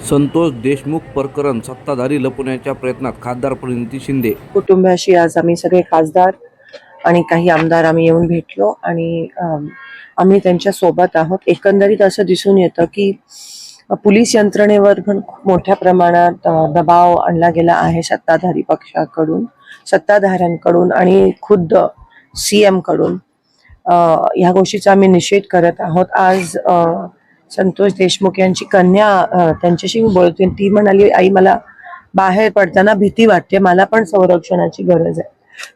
संतोष देशमुख प्रकरण सत्ताधारी लपवण्याच्या प्रयत्नात खासदार प्रणिती शिंदे. कुटुंबाशी आज आम्ही सगळे खासदार आणि काही आमदार आम्ही येऊन भेटलो आणि आम्ही त्यांच्यासोबत आहोत. एकंदरीत असं दिसून येतं की पोलीस यंत्रणेवर पण खूप मोठ्या प्रमाणात दबाव आणला गेला आहे सत्ताधारी पक्षाकडून सत्ताधाऱ्यांकडून आणि खुद्द सी एमकडून. ह्या गोष्टीचा आम्ही निषेध करत आहोत. आज आ, संतोष देशमुख यांची कन्या त्यांच्याशी मी बोलते ती म्हणाली आई मला बाहेर पडताना भीती वाटते. मला पण संरक्षणाची गरज आहे.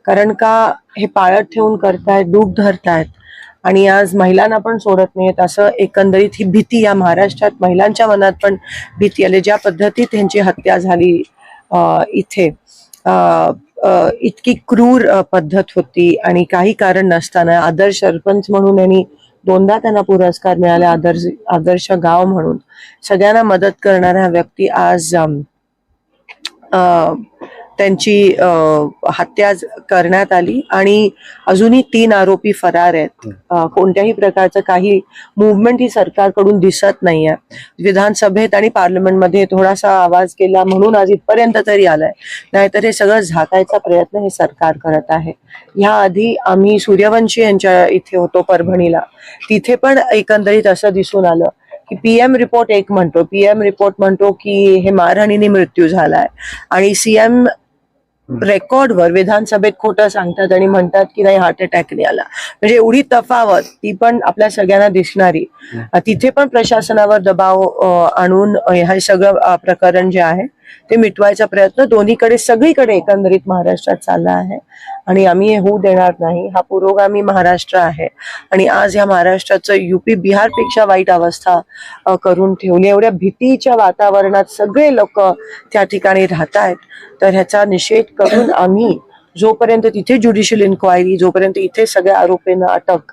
कारण का हे पाळत ठेवून करतायत डूब धरतायत. आणि आज महिलांना पण सोडत नाहीत असं एकंदरीत ही भीती या महाराष्ट्रात महिलांच्या मनात पण भीती आली ज्या पद्धतीत त्यांची हत्या झाली इथे. इतकी क्रूर पद्धत होती. आणि काही कारण नसताना आदर्श सरपंच म्हणून यांनी दोनदा त्यांना पुरस्कार मिळाले आदर्श आदर्श गाव म्हणून. सगळ्यांना मदत करणाऱ्या व्यक्ती आज अम, त्यांची हत्या करण्यात आली आणि अजूनही तीन आरोपी फरार आहेत. कोणत्याही प्रकारचं काही मुवमेंट ही सरकारकडून दिसत नाहीये. विधानसभेत आणि पार्लमेंटमध्ये थोडासा आवाज केला म्हणून आज इथपर्यंत तरी आलाय. नाहीतर हे सगळं झाकायचा प्रयत्न हे सरकार करत आहे. ह्या आधी आम्ही सूर्यवंशी यांच्या इथे होतो परभणीला. तिथे पण एकंदरीत असं दिसून आलं की पीएम रिपोर्ट एक म्हणतो. पीएम रिपोर्ट म्हणतो की हे मारहाणीने मृत्यू झालाय. आणि सीएम रेकॉर्डवर विधानसभेत खोटं सांगतात आणि म्हणतात की नाही हार्ट अटॅकने आला. म्हणजे एवढी तफावत ती पण आपल्या सगळ्यांना दिसणारी. तिथे पण प्रशासनावर दबाव आणून हे सगळं प्रकरण जे आहे ते मिटवायचा प्रयत्न दोन्हीकडे सगळीकडे एकंदरीत महाराष्ट्रात चालला आहे. आणि आम्ही हे होऊ देणार नाही. हा पुरोगामी महाराष्ट्र आहे. आणि आज या महाराष्ट्राचं युपी बिहारपेक्षा वाईट अवस्था करून ठेवली. एवढ्या भीतीच्या वातावरणात सगळे लोक त्या ठिकाणी राहत आहेत तर ह्याचा निषेध करून आम्ही जोपर्यंत तिथे ज्युडिशियल इन्क्वायरी जोपर्यंत इथे सगळ्या आरोपींना अटक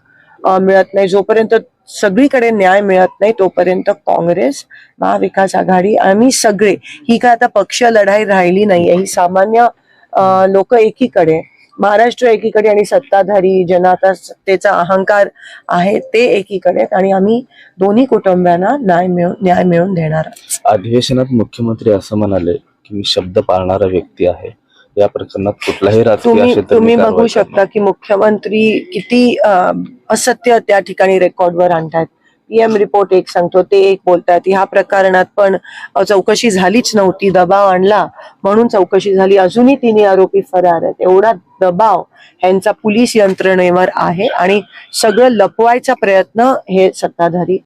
मिळत नाही जोपर्यंत सगळीकडे न्याय मिळत नाही तोपर्यंत काँग्रेस महाविकास आघाडी आम्ही सगळे ही काय आता पक्ष लढाई राहिली नाहीये ही सामान्य लोक एकीकडे महाराष्ट्र एकीकडे आणि सत्ताधारी जनता सत्तेचा अहंकार आहे ते एकीकडे आणि आम्ही दोन्ही कुटुंबियांना न्याय मिळून न्याय मिळवून देणार. अधिवेशनात मुख्यमंत्री असं म्हणाले की मी शब्द पाळणारा व्यक्ती आहे या प्रकरणात कुठलाही राजकीय तुम्ही तुम्ही बघू शकता. की मुख्यमंत्री किती असत्य त्या ठिकाणी रेकॉर्डवर आणतात पीएम रिपोर्ट एक सांगतो ते एक बोलतात ह्या प्रकरणात पण चौकशी झालीच नव्हती दबाव आणला म्हणून चौकशी झाली. अजूनही तिन्ही आरोपी फरार आहेत. एवढा दबाव ह्यांचा पोलीस यंत्रणेवर आहे आणि सगळं लपवायचा प्रयत्न हे सत्ताधारी